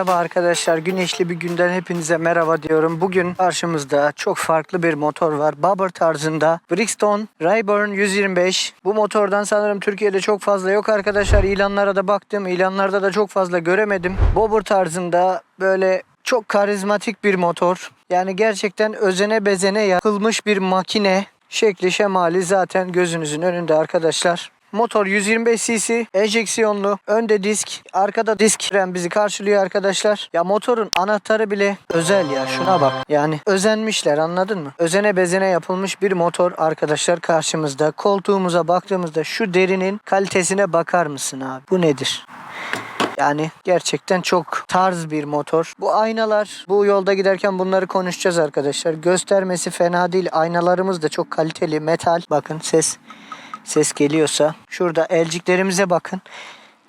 Merhaba arkadaşlar. Güneşli bir günden hepinize merhaba diyorum. Bugün karşımızda çok farklı bir motor var. Bobber tarzında. Brixton Rayburn 125. Bu motordan sanırım Türkiye'de çok fazla yok arkadaşlar. İlanlara da baktım. İlanlarda da çok fazla göremedim. Bobber tarzında böyle çok karizmatik bir motor. Yani gerçekten özene bezene yapılmış bir makine. Şekli şemali zaten gözünüzün önünde arkadaşlar. Motor 125 cc, enjeksiyonlu, önde disk, arkada disk fren bizi karşılıyor arkadaşlar. Ya motorun anahtarı bile özel ya şuna bak. Yani özenmişler anladın mı? Özene bezene yapılmış bir motor arkadaşlar karşımızda. Koltuğumuza baktığımızda şu derinin kalitesine bakar mısın abi? Bu nedir? Yani gerçekten çok tarz bir motor. Bu aynalar bu yolda giderken bunları konuşacağız arkadaşlar. Göstermesi fena değil. Aynalarımız da çok kaliteli metal. Bakın ses ses geliyorsa. Şurada elciklerimize bakın.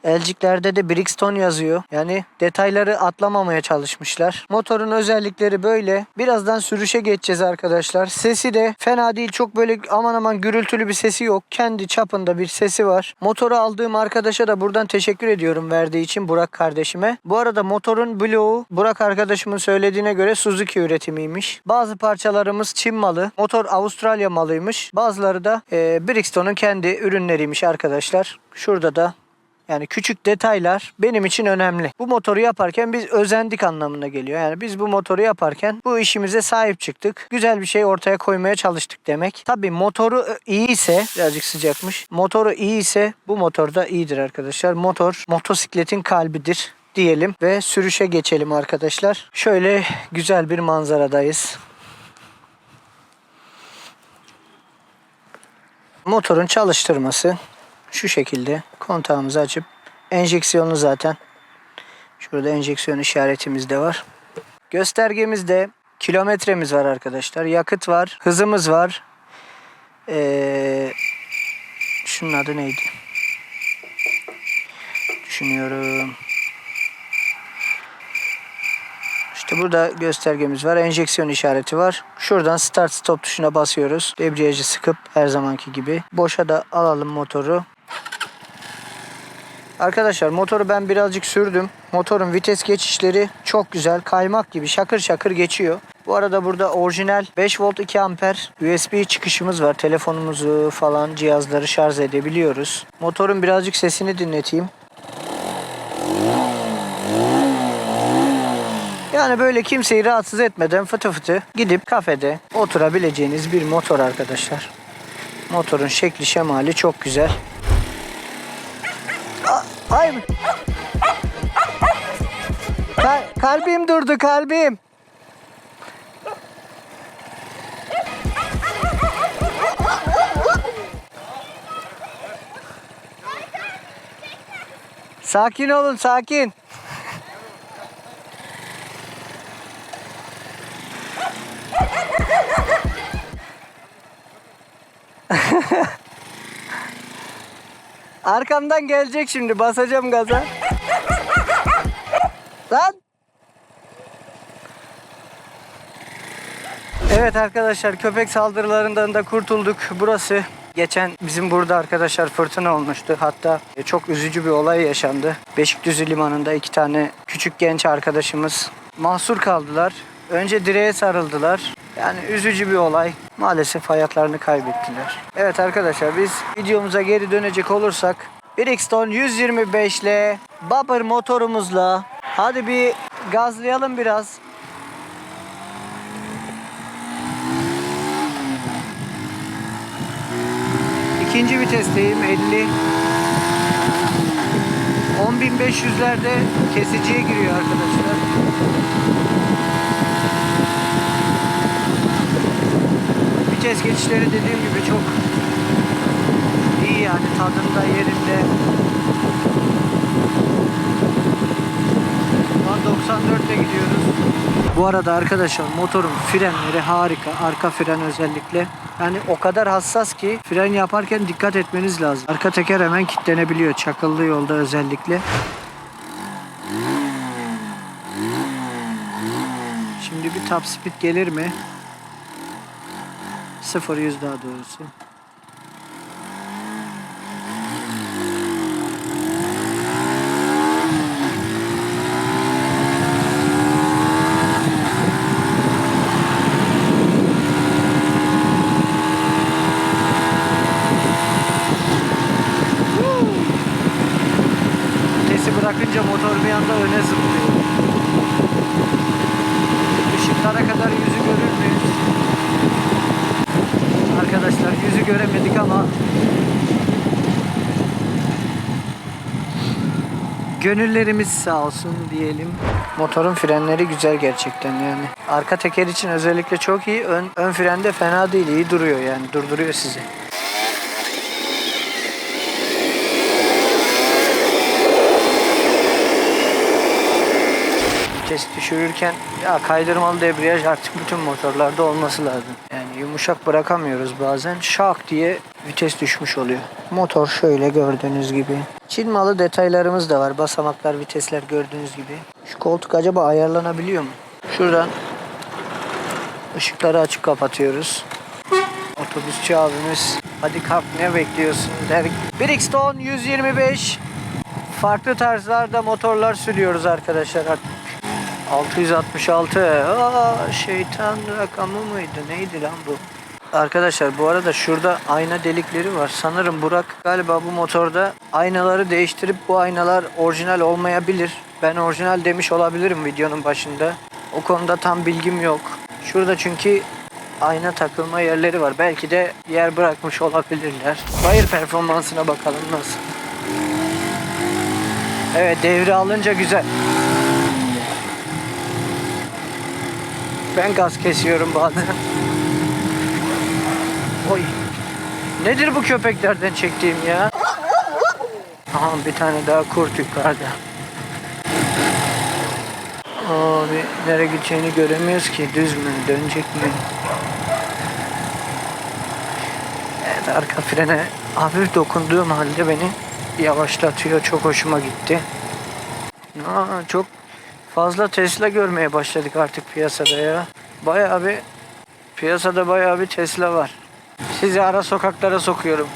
Elciklerde de Brixton yazıyor. Yani detayları atlamamaya çalışmışlar. Motorun özellikleri böyle. Birazdan sürüşe geçeceğiz arkadaşlar. Sesi de fena değil. Çok böyle aman aman gürültülü bir sesi yok. Kendi çapında bir sesi var. Motoru aldığım arkadaşa da buradan teşekkür ediyorum verdiği için Burak kardeşime. Bu arada motorun bloğu Burak arkadaşımın söylediğine göre Suzuki üretimiymiş. Bazı parçalarımız Çin malı. Motor Avustralya malıymış. Bazıları da e, Brixton'un kendi ürünleriymiş arkadaşlar. Şurada da yani küçük detaylar benim için önemli. Bu motoru yaparken biz özendik anlamına geliyor. Yani biz bu motoru yaparken bu işimize sahip çıktık. Güzel bir şey ortaya koymaya çalıştık demek. Tabii motoru iyi ise birazcık sıcakmış. Motoru iyi ise bu motor da iyidir arkadaşlar. Motor motosikletin kalbidir diyelim ve sürüşe geçelim arkadaşlar. Şöyle güzel bir manzaradayız. Motorun çalıştırması şu şekilde kontağımızı açıp enjeksiyonlu zaten. Şurada enjeksiyon işaretimiz de var. Göstergemizde kilometremiz var arkadaşlar. Yakıt var. Hızımız var. Ee, şunun adı neydi? Düşünüyorum. İşte burada göstergemiz var. Enjeksiyon işareti var. Şuradan start stop tuşuna basıyoruz. Debriyajı sıkıp her zamanki gibi. Boşa da alalım motoru. Arkadaşlar motoru ben birazcık sürdüm. Motorun vites geçişleri çok güzel. Kaymak gibi şakır şakır geçiyor. Bu arada burada orijinal 5 volt 2 amper USB çıkışımız var. Telefonumuzu falan cihazları şarj edebiliyoruz. Motorun birazcık sesini dinleteyim. Yani böyle kimseyi rahatsız etmeden fıtı fıtı gidip kafede oturabileceğiniz bir motor arkadaşlar. Motorun şekli şemali çok güzel. Ay? Kal- kalbim durdu kalbim. Sakin olun sakin. Arkamdan gelecek şimdi basacağım gaza. Lan. Evet arkadaşlar köpek saldırılarından da kurtulduk. Burası geçen bizim burada arkadaşlar fırtına olmuştu. Hatta e, çok üzücü bir olay yaşandı. Beşikdüzü limanında iki tane küçük genç arkadaşımız mahsur kaldılar. Önce direğe sarıldılar. Yani üzücü bir olay. Maalesef hayatlarını kaybettiler. Evet arkadaşlar biz videomuza geri dönecek olursak Brixton 125 ile Bobber motorumuzla hadi bir gazlayalım biraz. İkinci vitesteyim 50. 10.500'lerde kesiciye giriyor arkadaşlar. vites geçişleri dediğim gibi çok iyi yani tadında yerinde. 94 ile gidiyoruz. Bu arada arkadaşlar motorun frenleri harika. Arka fren özellikle. Yani o kadar hassas ki fren yaparken dikkat etmeniz lazım. Arka teker hemen kilitlenebiliyor. Çakıllı yolda özellikle. Şimdi bir top speed gelir mi? 0 100 daha doğrusu. Gönüllerimiz sağ olsun diyelim. Motorun frenleri güzel gerçekten yani. Arka teker için özellikle çok iyi. Ön, ön frende fena değil. iyi duruyor yani. Durduruyor sizi. Vites düşürürken ya kaydırmalı debriyaj artık bütün motorlarda olması lazım. Yani yumuşak bırakamıyoruz bazen. Şak diye vites düşmüş oluyor. Motor şöyle gördüğünüz gibi. Çin malı detaylarımız da var. Basamaklar, vitesler gördüğünüz gibi. Şu koltuk acaba ayarlanabiliyor mu? Şuradan ışıkları açıp kapatıyoruz. Otobüsçü abimiz hadi kalk ne bekliyorsun der. Brixton 125 farklı tarzlarda motorlar sürüyoruz arkadaşlar artık. 666 Aa, şeytan rakamı mıydı neydi lan bu? Arkadaşlar bu arada şurada ayna delikleri var. Sanırım Burak galiba bu motorda aynaları değiştirip bu aynalar orijinal olmayabilir. Ben orijinal demiş olabilirim videonun başında. O konuda tam bilgim yok. Şurada çünkü ayna takılma yerleri var. Belki de yer bırakmış olabilirler. Bayır performansına bakalım nasıl. Evet devre alınca güzel. Ben gaz kesiyorum bazen. Oy. Nedir bu köpeklerden çektiğim ya? Aha bir tane daha kurt yukarıda. Abi nereye gideceğini göremiyoruz ki. Düz mü? Dönecek mi? Evet arka frene hafif dokunduğum halde beni yavaşlatıyor. Çok hoşuma gitti. Aa, çok fazla Tesla görmeye başladık artık piyasada ya. Bayağı bir piyasada bayağı bir Tesla var. Sizi ara sokaklara sokuyorum.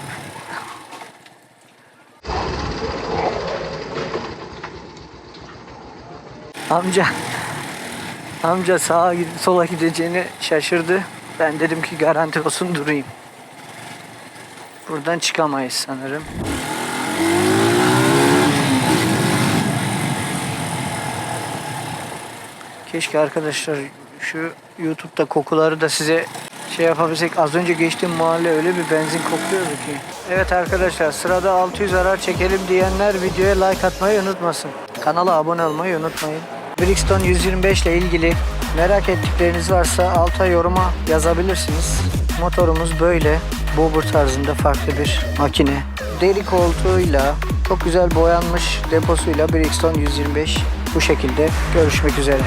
Amca amca sağa gid- sola gideceğini şaşırdı. Ben dedim ki garanti olsun durayım. Buradan çıkamayız sanırım. Keşke arkadaşlar şu YouTube'da kokuları da size şey yapabilsek. Az önce geçtiğim mahalle öyle bir benzin kokuyordu ki. Evet arkadaşlar sırada 600 arar çekelim diyenler videoya like atmayı unutmasın. Kanala abone olmayı unutmayın. Brixton 125 ile ilgili merak ettikleriniz varsa alta yoruma yazabilirsiniz. Motorumuz böyle. Bobber tarzında farklı bir makine. Deri koltuğuyla çok güzel boyanmış deposuyla Brixton 125 bu şekilde görüşmek üzere.